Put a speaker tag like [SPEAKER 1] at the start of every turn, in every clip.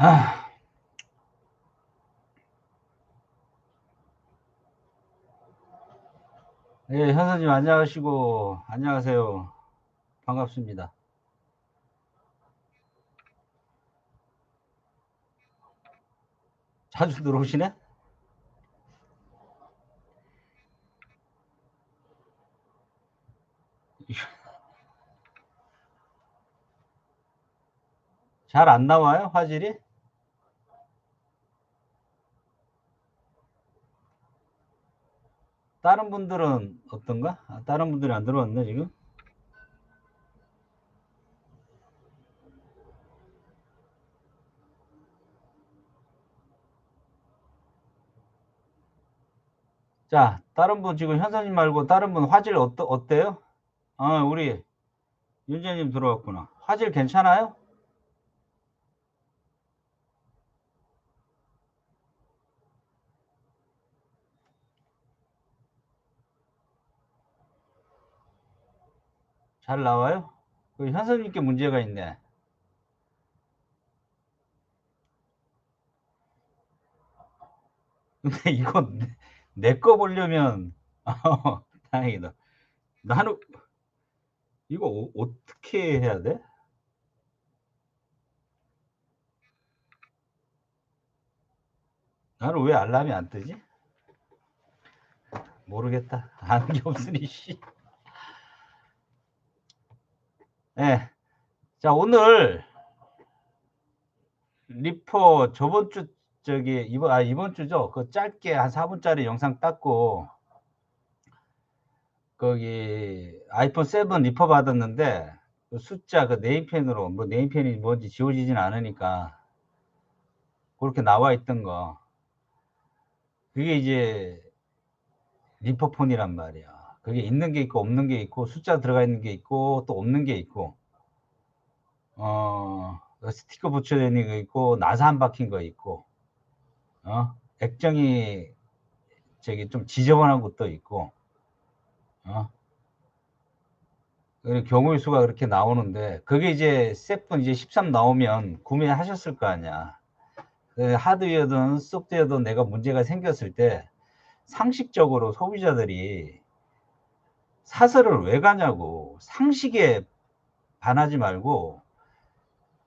[SPEAKER 1] 아. 예, 현사님 안녕하시고 안녕하세요. 반갑습니다. 자주 들어오시네? 잘 안 나와요? 화질이? 다른 분들은 어떤가? 아, 다른 분들이 안 들어왔네, 지금? 자, 다른 분 지금 현사님 말고 다른 분 화질 어떠, 어때요? 아, 우리 윤재님 들어왔구나. 화질 괜찮아요? 잘 나와요? 그 현선님께 문제가 있네. 근데 이거 내 거 보려면 어, 다행이다. 나는 이거 어, 어떻게 해야 돼? 나는 왜 알람이 안 뜨지? 모르겠다. 아는 게 없으니 씨. 네. 자, 오늘 리퍼 저번 주 저기 이번 아 이번 주죠. 그 짧게 한 4분짜리 영상 땄고 거기 아이폰 7 리퍼 받았는데 그 숫자 그 네임펜으로 뭐 네임펜이 뭔지 지워지진 않으니까 그렇게 나와 있던 거 그게 이제 리퍼폰이란 말이야. 그게 있는 게 있고 없는 게 있고 숫자 들어가 있는 게 있고 또 없는 게 있고. 어 스티커 붙여져 있는 거 있고 나사 안 박힌 거 있고. 어? 액정이 저기 좀 지저분한 것도 있고. 어? 경우의 수가 그렇게 나오는데 그게 이제 세븐 이제 13 나오면 구매하셨을 거 아니야. 그 하드웨어든 소프트웨어든 내가 문제가 생겼을 때 상식적으로 소비자들이 사설을 왜 가냐고 상식에 반하지 말고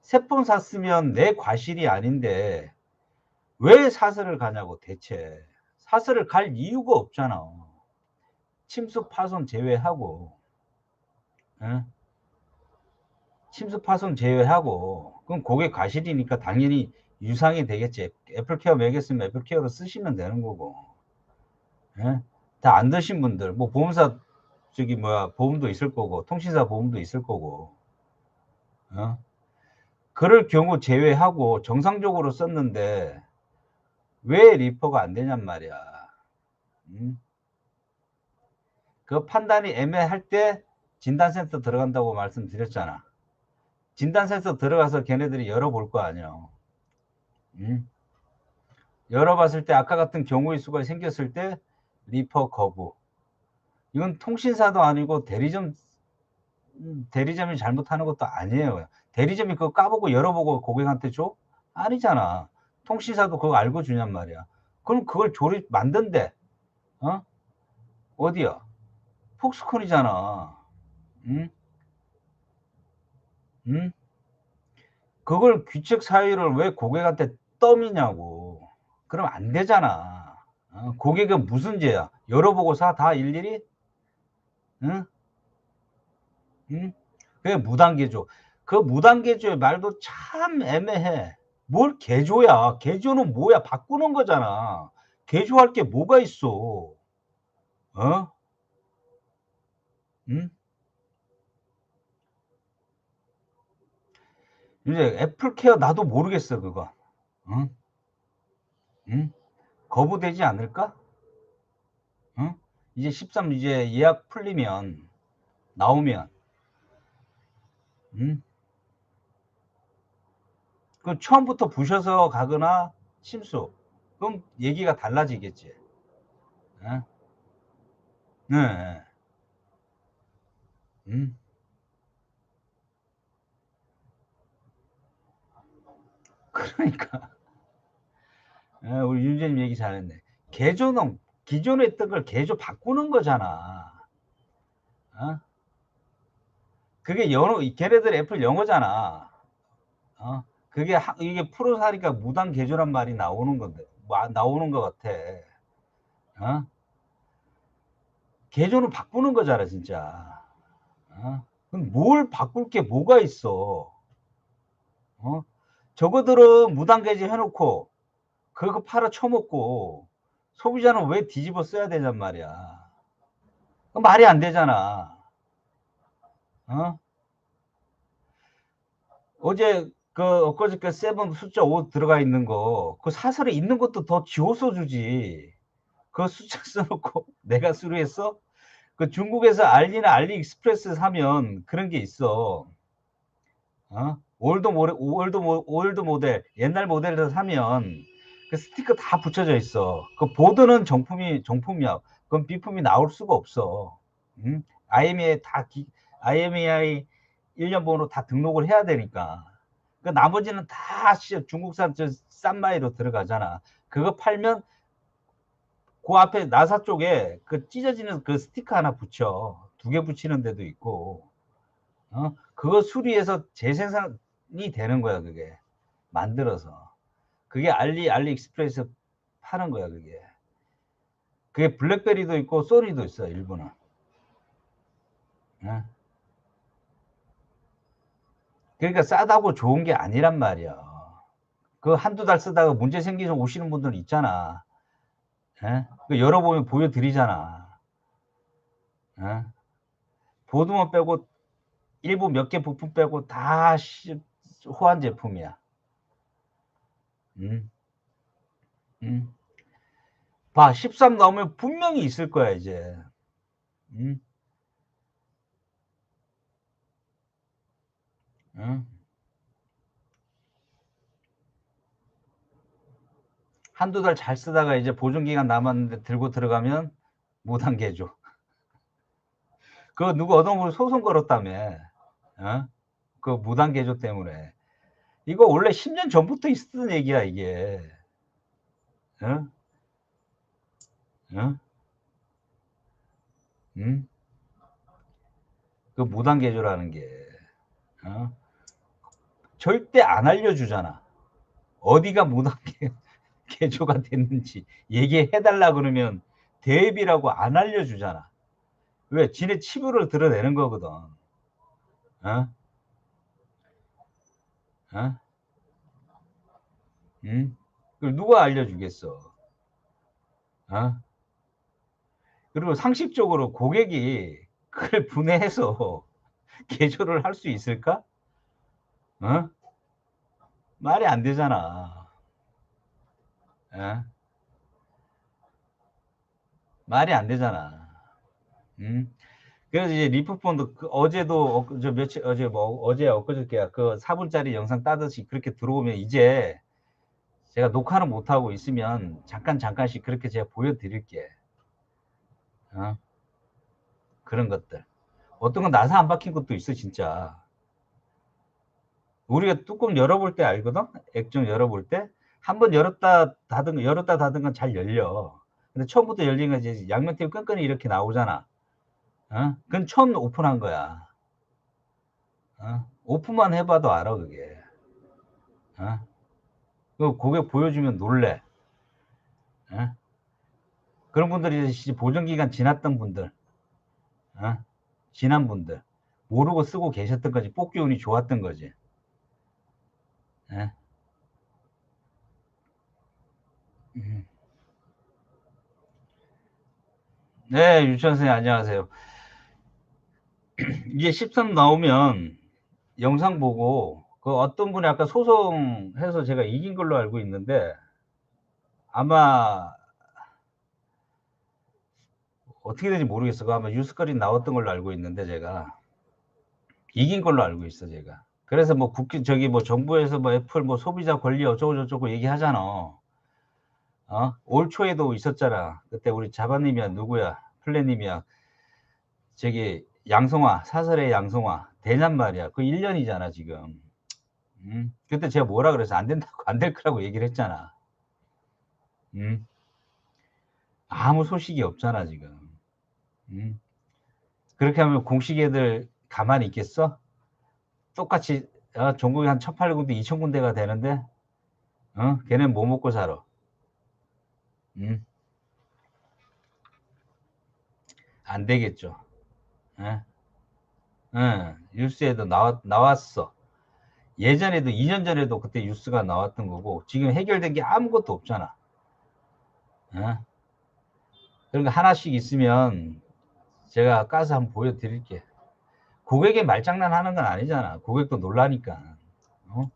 [SPEAKER 1] 새폰 샀으면 내 과실이 아닌데 왜 사설을 가냐고 대체. 사설을 갈 이유가 없잖아. 침수 파손 제외하고 에? 침수 파손 제외하고 그럼 고객 과실이니까 당연히 유상이 되겠지. 애플케어 매겼으면 애플케어로 쓰시면 되는 거고 다안 드신 분들 뭐 보험사 저기 뭐야 보험도 있을 거고 통신사 보험도 있을 거고 어? 그럴 경우 제외하고 정상적으로 썼는데 왜 리퍼가 안 되냔 말이야 음? 그 판단이 애매할 때 진단센터 들어간다고 말씀드렸잖아 진단센터 들어가서 걔네들이 열어볼 거 아니야 음? 열어봤을 때 아까 같은 경우의 수가 생겼을 때 리퍼 거부 이건 통신사도 아니고 대리점 음, 대리점이 잘못하는 것도 아니에요. 대리점이 그거 까보고 열어보고 고객한테 줘? 아니잖아. 통신사도 그거 알고 주냔 말이야. 그럼 그걸 조립 만든대. 어? 어디야? 폭스콘이잖아. 응? 응? 그걸 규칙 사유를 왜 고객한테 떠미냐고. 그럼 안 되잖아. 어? 고객은 무슨 죄야? 열어보고 사 다 일일이? 응? 응? 그게 무단개조. 그 무단개조의 말도 참 애매해. 뭘 개조야? 개조는 뭐야? 바꾸는 거잖아. 개조할 게 뭐가 있어? 어? 응? 이제 애플케어 나도 모르겠어 그거. 응? 응? 거부되지 않을까? 응? 이제 13 이제 예약 풀리면 나오면 음? 그 처음부터 부셔서 가거나 침수 그럼 얘기가 달라지겠지 네? 네. 음? 그러니까 예, 우리 윤재님 얘기 잘했네. 개조는 기존에 있던 걸 개조 바꾸는 거잖아. 어? 그게 영어, 걔네들 애플 영어잖아. 어? 그게 하, 이게 프로사니까 무단 개조란 말이 나오는 건데, 뭐, 나오는 것 같아. 어? 개조는 바꾸는 거잖아, 진짜. 어? 그럼 뭘 바꿀 게 뭐가 있어? 어? 저거들은 무단 개조 해놓고, 그거 팔아 쳐먹고, 소비자는 왜 뒤집어 써야 되냔 말이야. 말이 안 되잖아. 어? 어제 그 엊그저께 세븐 숫자 5 들어가 있는 거, 그 사설에 있는 것도 더 지워서 주지. 그 숫자 써놓고 내가 수리했어? 그 중국에서 알리나 알리익스프레스 사면 그런 게 있어. 어? 올드 모델, 올드 모델, 옛날 모델에서 사면 그 스티커 다 붙여져 있어. 그 보드는 정품이, 정품이야. 그건 비품이 나올 수가 없어. 응? IMEI 다, 기, IMEI 1년 번호 다 등록을 해야 되니까. 그 나머지는 다 중국산 싼 마이로 들어가잖아. 그거 팔면 그 앞에 나사 쪽에 그 찢어지는 그 스티커 하나 붙여. 두 개 붙이는 데도 있고. 어? 그거 수리해서 재생산이 되는 거야, 그게. 만들어서. 그게 알리, 알리익스프레스 파는 거야, 그게. 그게 블랙베리도 있고, 소니도 있어, 일본은. 어? 그러니까 싸다고 좋은 게 아니란 말이야. 그 한두 달 쓰다가 문제 생기서 오시는 분들 있잖아. 예? 그 열어보면 보여드리잖아. 예? 보드만 빼고 일부 몇 개 부품 빼고 다 호환 제품이야. 음. 음. 봐, 13 나오면 분명히 있을 거야, 이제. 음. 응? 한두 달 잘 쓰다가 이제 보증기간 남았는데 들고 들어가면 무단개조. 그거 누구 어떤 소송 걸었다며. 어? 그 무단개조 때문에. 이거 원래 10년 전부터 있었던 얘기야, 이게. 어? 어? 응? 그 무단 개조라는 게. 어? 절대 안 알려주잖아. 어디가 무단 개조가 됐는지 얘기해달라 그러면 대비라고 안 알려주잖아. 왜? 지네 치부를 드러내는 거거든. 어? 어? 응? 그걸 누가 알려주겠어? 어? 그리고 상식적으로 고객이 그걸 분해해서 개조를 할 수 있을까? 어? 말이 안 되잖아. 어? 말이 안 되잖아. 음? 그래서 이제 리프폰도 그 어제도 어, 저 며칠 어제 뭐 어제 엊그저께 그 4분짜리 영상 따듯이 그렇게 들어오면 이제 제가 녹화는 못 하고 있으면 잠깐 잠깐씩 그렇게 제가 보여드릴게. 어? 그런 것들. 어떤 건 나사 안 박힌 것도 있어 진짜. 우리가 뚜껑 열어볼 때 알거든? 액정 열어볼 때. 한 번 열었다 닫은, 열었다 닫은 건 잘 열려. 근데 처음부터 열린 건 이제 양면팀 끈끈이 이렇게 나오잖아. 어? 그건 처음 오픈한 거야. 어? 오픈만 해봐도 알아, 그게. 어? 그 고객 보여주면 놀래. 어? 그런 분들이 이제 보정기간 지났던 분들, 어? 지난 분들, 모르고 쓰고 계셨던 거지, 뽑기 운이 좋았던 거지. 예? 음. 네, 유치원 선생님 안녕하세요. 이제 13 나오면 영상 보고 그 어떤 분이 아까 소송해서 제가 이긴 걸로 알고 있는데 아마 어떻게 되는지 모르겠어. 그 아마 뉴스거리 나왔던 걸로 알고 있는데 제가 이긴 걸로 알고 있어 제가. 그래서 뭐 국기 저기 뭐 정부에서 뭐 애플 뭐 소비자 권리 어쩌고 저쩌고 얘기하잖아. 어? 올 초에도 있었잖아. 그때 우리 자바님이야 누구야? 플래님이야. 저기 양성화 사설의 양성화 되냔 말이야. 그 1년이잖아 지금. 음, 그때 제가 뭐라 그래서 안 된다고 안 될 거라고 얘기를 했잖아. 음, 아무 소식이 없잖아 지금. 음, 그렇게 하면 공식 애들 가만히 있겠어? 똑같이 어, 전국에 한 1,800군데, 2,000군데가 되는데, 어? 걔는 뭐 먹고 살아? 음? 안 되겠죠. 예? 예, 뉴스에도 나왔, 나왔어. 예전에도 2년 전에도 그때 뉴스가 나왔던 거고 지금 해결된 게 아무것도 없잖아. 예? 그러니까 하나씩 있으면 제가 까서 한번 보여드릴게. 고객이 말장난 하는 건 아니잖아. 고객도 놀라니까. 어?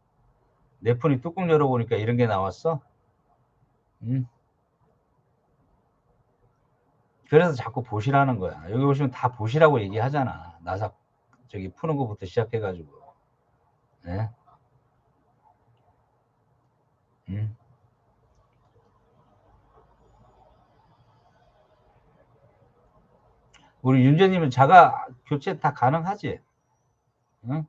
[SPEAKER 1] 내 폰이 뚜껑 열어보니까 이런 게 나왔어? 음. 그래서 자꾸 보시라는 거야. 여기 보시면 다 보시라고 얘기하잖아. 나사 저기 푸는 것부터 시작해가지고. 네? 음. 우리 윤재님은 자가 교체 다 가능하지? 응?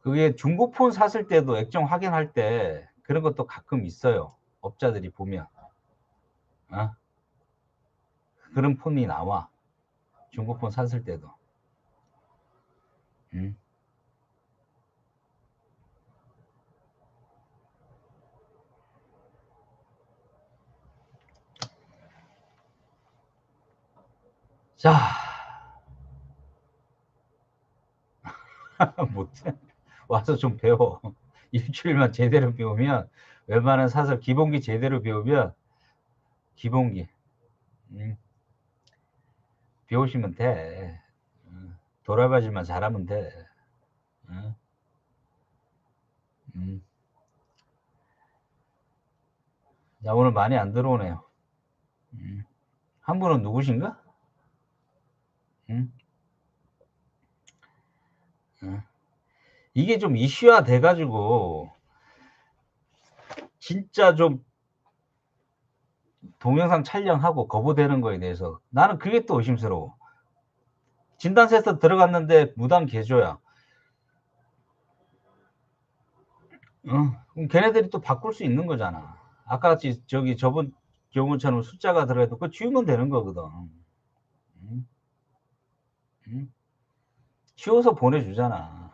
[SPEAKER 1] 그게 중고폰 샀을 때도 액정 확인할 때 그런 것도 가끔 있어요. 업자들이 보면. 어? 그런 폰이 나와. 중고폰 샀을 때도. 음. 자. 못해. 와서 좀 배워. 일주일만 제대로 배우면 웬만한 사설 기본기 제대로 배우면 기본기 음. 배우시면 돼. 음. 돌아가지만 잘하면 돼. 음. 음. 자, 오늘 많이 안 들어오네요. 음. 한 분은 누구신가? 음? 음. 이게 좀 이슈화 돼가지고 진짜 좀 동영상 촬영하고 거부되는 거에 대해서 나는 그게 또 의심스러워. 진단센터 들어갔는데 무단 개조야. 어, 걔네들이 또 바꿀 수 있는 거잖아. 아까 같이 저기 저번 경우처럼 숫자가 들어가도 그거 지우면 되는 거거든. 응? 응? 지워서 보내주잖아.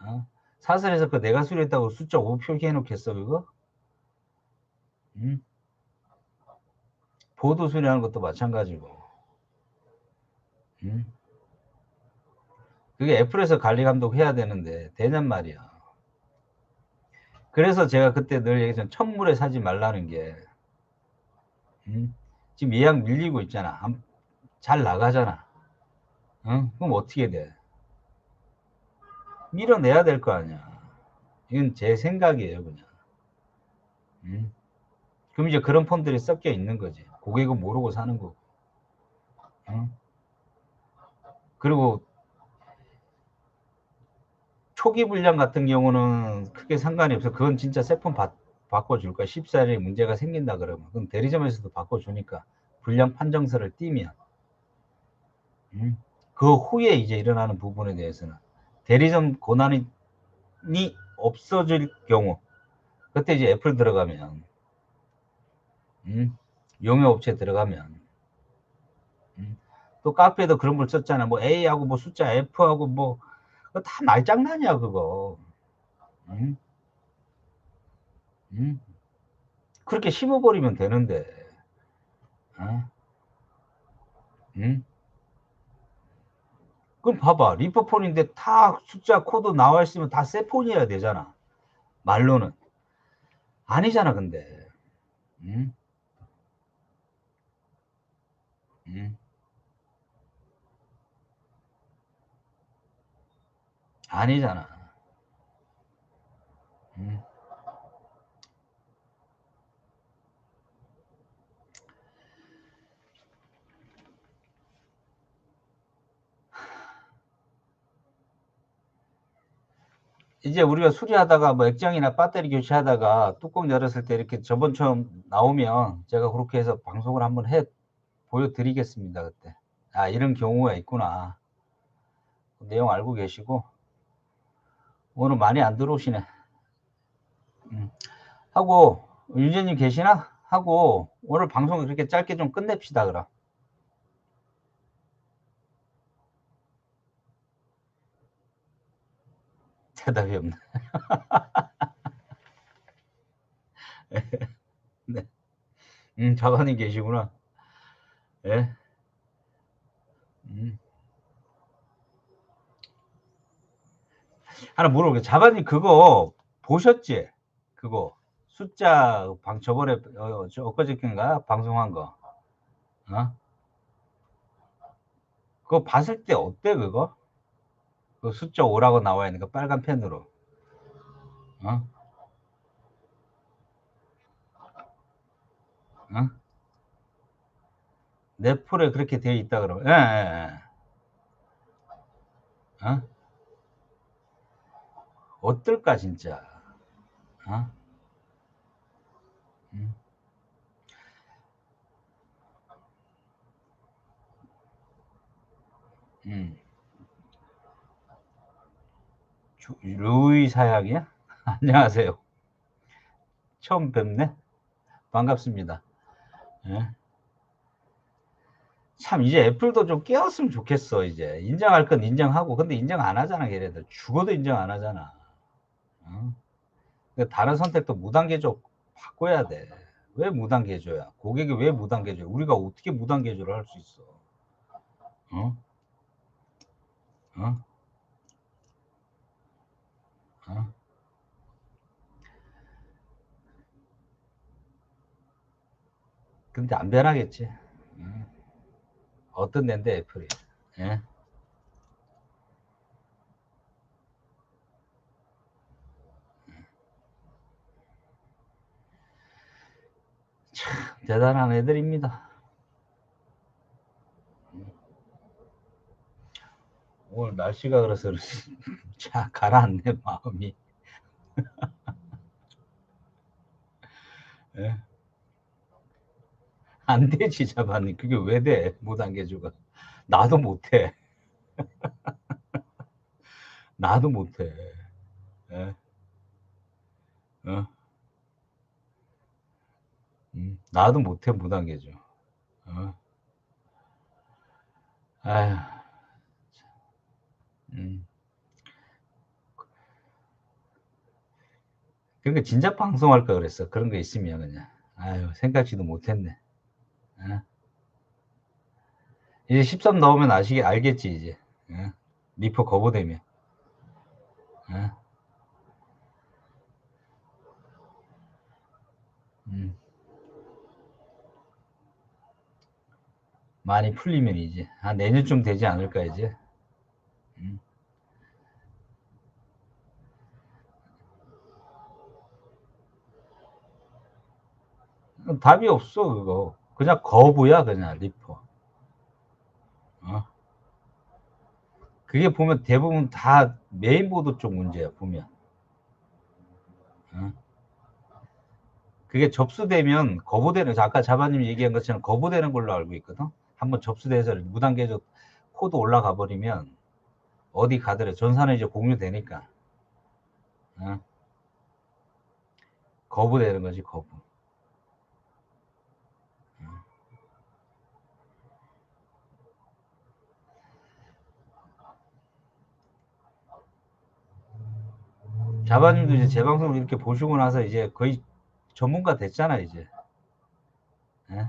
[SPEAKER 1] 어? 사설에서 그 내가 수리했다고 숫자 5 표기해 놓겠어, 그거? 응? 보도 수리하는 것도 마찬가지고. 응? 그게 애플에서 관리 감독 해야 되는데, 되냔 말이야. 그래서 제가 그때 늘 얘기했던 천물에 사지 말라는 게, 응? 지금 예약 밀리고 있잖아. 잘 나가잖아. 응? 그럼 어떻게 돼? 밀어내야 될 거 아니야. 이건 제 생각이에요, 그냥. 응? 그럼 이제 그런 폰들이 섞여 있는 거지. 고객은 모르고 사는 거고. 응? 그리고 초기 불량 같은 경우는 크게 상관이 없어. 그건 진짜 새폰 바꿔줄 거야. 14일에 문제가 생긴다 그러면. 그럼 대리점에서도 바꿔주니까. 불량 판정서를 띄면. 음? 그 후에 이제 일어나는 부분에 대해서는 대리점 고난이 없어질 경우 그때 이제 애플 들어가면 음? 용역업체 들어가면 음? 또 카페에도 그런 걸 썼잖아 뭐 A하고 뭐 숫자 F하고 뭐 다 말장난이야 그거 음? 음? 그렇게 심어버리면 되는데 어? 음? 그럼 봐봐 리퍼폰인데 다 숫자 코드 나와 있으면 다새 폰이어야 되잖아 말로는 아니잖아 근데 음? 음? 아니잖아 음? 이제 우리가 수리하다가 뭐 액정이나 배터리 교체하다가 뚜껑 열었을 때 이렇게 저번처럼 나오면 제가 그렇게 해서 방송을 한번 해 보여드리겠습니다 그때 아 이런 경우가 있구나 내용 알고 계시고 오늘 많이 안 들어오시네. 음. 하고 윤재님 계시나? 하고 오늘 방송 그렇게 짧게 좀 끝냅시다 그럼. 대답이 없네. 네. 음, 자관님 계시구나. 예. 음. 하나 물어볼게. 자반님 그거 보셨지? 그거 숫자 방 저번에 어, 저 엊그저께인가 방송한 거. 어? 그거 봤을 때 어때 그거? 그 숫자 5라고 나와 있는 거 빨간 펜으로. 어? 어? 내 폴에 그렇게 되어 있다 그러면 예, 예, 예. 어? 어떨까 진짜 어? 음. 음. 주- 루이 사양이야? 안녕하세요. 처음 뵙네. 반갑습니다. 예. 참 이제 애플도 좀 깨웠으면 좋겠어 이제 인정할 건 인정하고 근데 인정 안 하잖아 걔네들 죽어도 인정 안 하잖아 어? 근데 다른 선택도 무단계조 바꿔야 돼왜 무단계조야 고객이 왜 무단계조 우리가 어떻게 무단계조를 할 수 있어 어? 어? 어? 근데 안 변하겠지 어? 어떤 데인데 애플이 예? 참 대단한 애들입니다 오늘 날씨가 그래서 자 가라앉네 마음이 예? 안 되지 자반이 그게 왜 돼? 무단계조가 나도 못해. 나도 못해. 예? 어? 음, 나도 못해 무단계조 어? 아휴 음. 그러니까 진작 방송할 걸 그랬어. 그런 거 있으면 그냥. 아유 생각지도 못했네 어? 이제 13 나오면 아시게 알겠지 이제 어? 리퍼 거부되면 어? 음. 많이 풀리면 이제 한 내년쯤 되지 않을까 이제 음. 답이 없어 그거 그냥 거부야 그냥 리퍼 어? 그게 보면 대부분 다 메인보드 쪽 문제야 보면 어? 그게 접수되면 거부되는 아까 자바님 얘기한 것처럼 거부되는 걸로 알고 있거든 한번 접수돼서 무단계조 코드 올라가 버리면 어디 가더라 전산에 이제 공유되니까 어? 거부되는 거지 거부 자바님도 이제 제 방송을 이렇게 보시고 나서 이제 거의 전문가 됐잖아 이제. 예?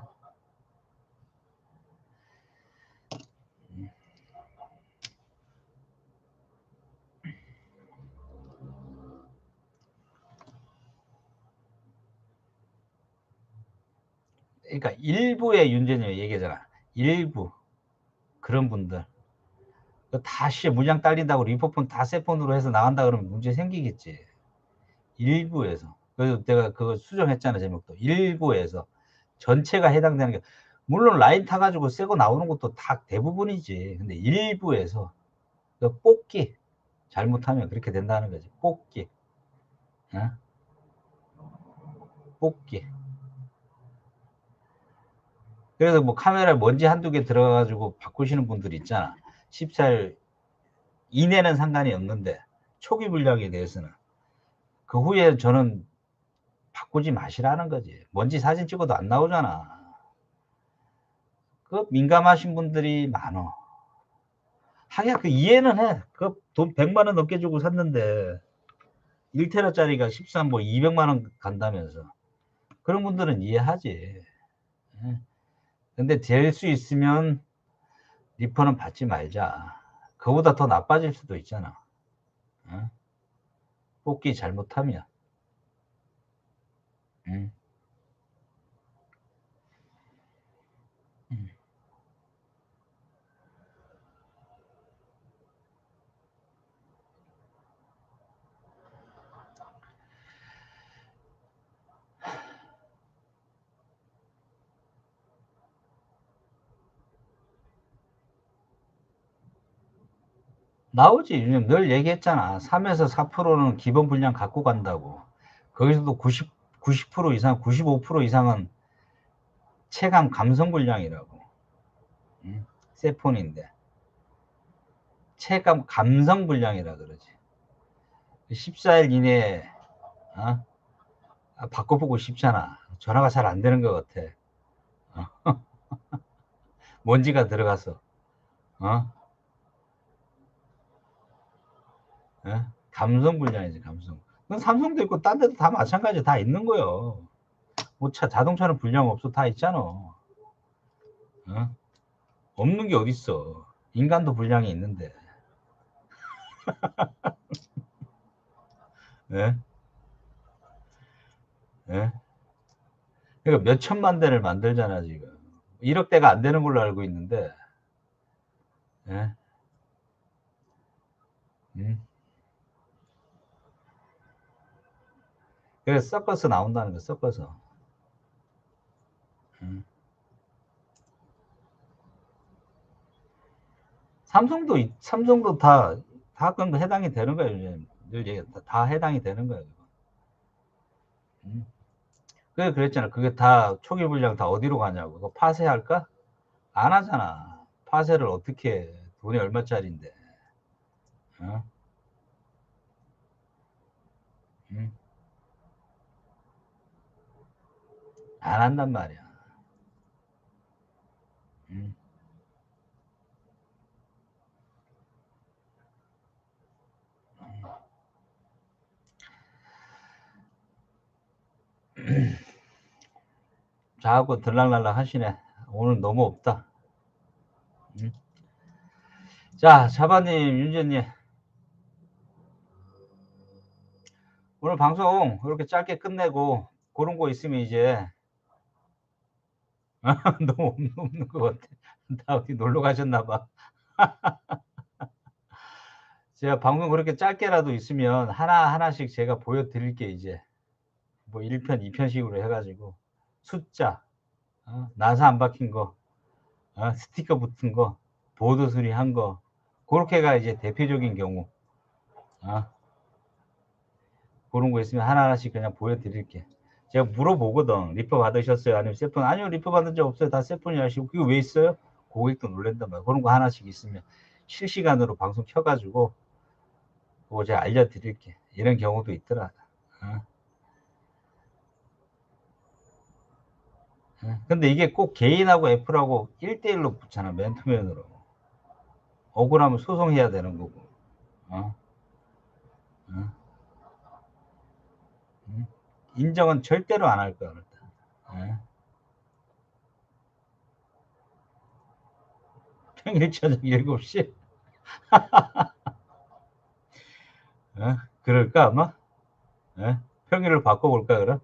[SPEAKER 1] 그러니까 일부의 윤재님 얘기잖아. 일부 그런 분들 다시 물량 딸린다고 리포폰 다 세폰으로 해서 나간다 그러면 문제 생기겠지. 일부에서. 그래서 내가 그거 수정했잖아 제목도. 일부에서 전체가 해당되는 게 물론 라인 타가지고 새거 나오는 것도 다 대부분이지. 근데 일부에서 그 뽑기 잘못하면 그렇게 된다는 거지. 뽑기. 어? 뽑기. 그래서 뭐 카메라 먼지 한두 개 들어가가지고 바꾸시는 분들 있잖아. 10살 이내는 상관이 없는데 초기 불량에 대해서는 그 후에 저는 바꾸지 마시라는 거지. 먼지 사진 찍어도 안 나오잖아. 그 민감하신 분들이 많어. 하긴 그 이해는 해. 그 돈 100만 원 넘게 주고 샀는데 1테라짜리가 13, 뭐 200만 원 간다면서. 그런 분들은 이해하지. 예. 근데 될 수 있으면 리퍼는 받지 말자. 그보다 더 나빠질 수도 있잖아. 어? 뽑기 잘못하면. 응. 나오지. 늘 얘기했잖아. 3에서 4%는 기본 분량 갖고 간다고. 거기서도 90, 90% 이상, 95% 이상은 체감 감성 분량이라고. 응? 세폰인데. 체감 감성 분량이라 그러지. 14일 이내에, 어? 아, 바꿔보고 싶잖아. 전화가 잘 안 되는 것 같아. 어? 먼지가 들어가서. 어? 예? 감성 분량이지 감성. 그건 삼성도 있고 딴 데도 다 마찬가지 다 있는 거요. 뭐 차, 자동차는 분량 없어 다 있잖아. 어? 없는 게 어딨어. 인간도 분량이 있는데. 예? 예? 그러니까 몇 천만 대를 만들잖아 지금. 1억 대가 안 되는 걸로 알고 있는데. 예? 음? 그래서 섞어서 나온다는 거 섞어서 음. 삼성도 이- 삼성도 다다 그럼 해당이 되는 거예요 얘기 다, 다 해당이 되는 거예요. 음. 그래 그랬잖아 그게 다 초기 분량 다 어디로 가냐고 그거 파쇄할까 안 하잖아 파쇄를 어떻게 해? 돈이 얼마짜리인데 어? 음. 안 한단 말이야. 음. 자꾸 들락날락 하시네. 오늘 너무 없다. 음. 자, 자바님, 윤재님. 오늘 방송 이렇게 짧게 끝내고 그런 거 있으면 이제 너무 없는, 없는 것 같아. 다 어디 놀러 가셨나 봐. 제가 방송 그렇게 짧게라도 있으면 하나하나씩 제가 보여드릴게 이제. 뭐 1편, 2편식으로 해가지고. 숫자, 어, 나사 안 박힌 거, 어, 스티커 붙은 거, 보드 수리한 거. 그렇게가 이제 대표적인 경우. 어, 그런 거 있으면 하나하나씩 그냥 보여드릴게. 제가 물어보거든. 리퍼 받으셨어요? 아니면 세폰? 아니요, 리퍼 받은 적 없어요. 다 세폰이 하시고. 그게 왜 있어요? 고객도 놀란단 말이야. 그런 거 하나씩 있으면 실시간으로 방송 켜가지고 그거 제가 알려드릴게. 이런 경우도 있더라. 어? 어? 근데 이게 꼭 개인하고 애플하고 1대1로 붙잖아. 맨투맨으로. 억울하면 소송해야 되는 거고. 어? 어? 음? 인정은 절대로 안 할. 일단. 예? 평일 저녁 7시? 어? 그럴까 아마? 예? 평일을 바꿔볼까 그럼?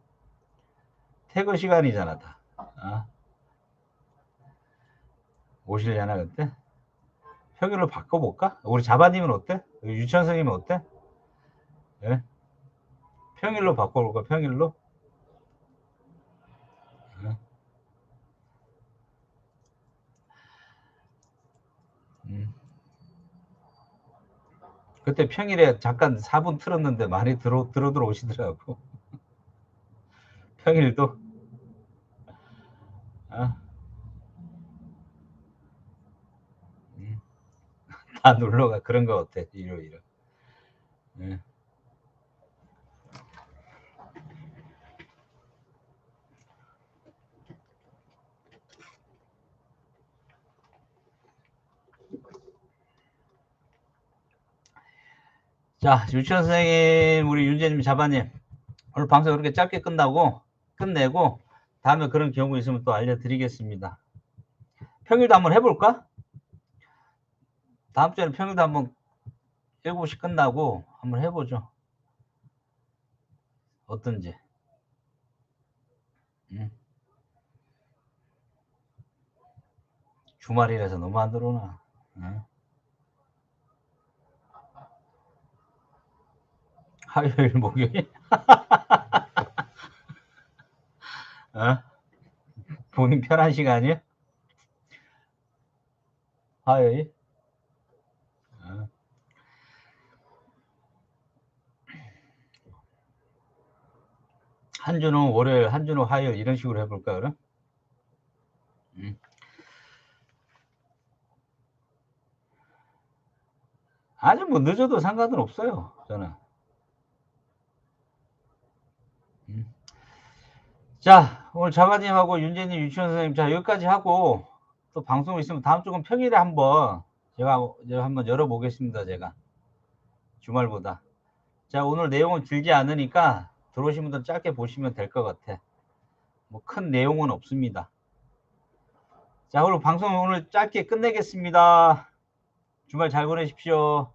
[SPEAKER 1] 퇴근 시간이잖아 다. 어? 오실려나 그때? 평일로 바꿔볼까? 우리 자바님은 어때? 선생님은 어때? 예? 평일로 바꿔볼까? 평일로? 그때 평일에 잠깐 4분 틀었는데 많이 들어 들어 들어오시더라고. 평일도 어? 음. 다 놀러가 그런 거 어때? 일요일은. 예. 자, 유치원 선생님, 우리 윤재님, 자바님, 오늘 방송 이렇게 짧게 끝나고, 끝내고, 다음에 그런 경우 있으면 또 알려드리겠습니다. 평일도 한번 해볼까? 다음 주에는 평일도 한번 7시 끝나고 한번 해보죠. 어떤지. 응? 주말이라서 너무 안 들어오나. 응? 화요일, 목요일? 어? 본인 편한 시간이요? 화요일? 어. 한 주는 월요일, 한 주는 화요일 이런 식으로 해볼까 그럼? 음. 아니 뭐 늦어도 상관은 없어요 저는. 자 오늘 자바님하고 윤재님, 유치원 선생님 자 여기까지 하고 또 방송 있으면 다음 주는 평일에 한번 제가 이제 한번 열어보겠습니다 제가 주말보다. 자 오늘 내용은 길지 않으니까 들어오신 분들 짧게 보시면 될 것 같아. 뭐 큰 내용은 없습니다. 자, 그럼 방송 오늘 짧게 끝내겠습니다. 주말 잘 보내십시오.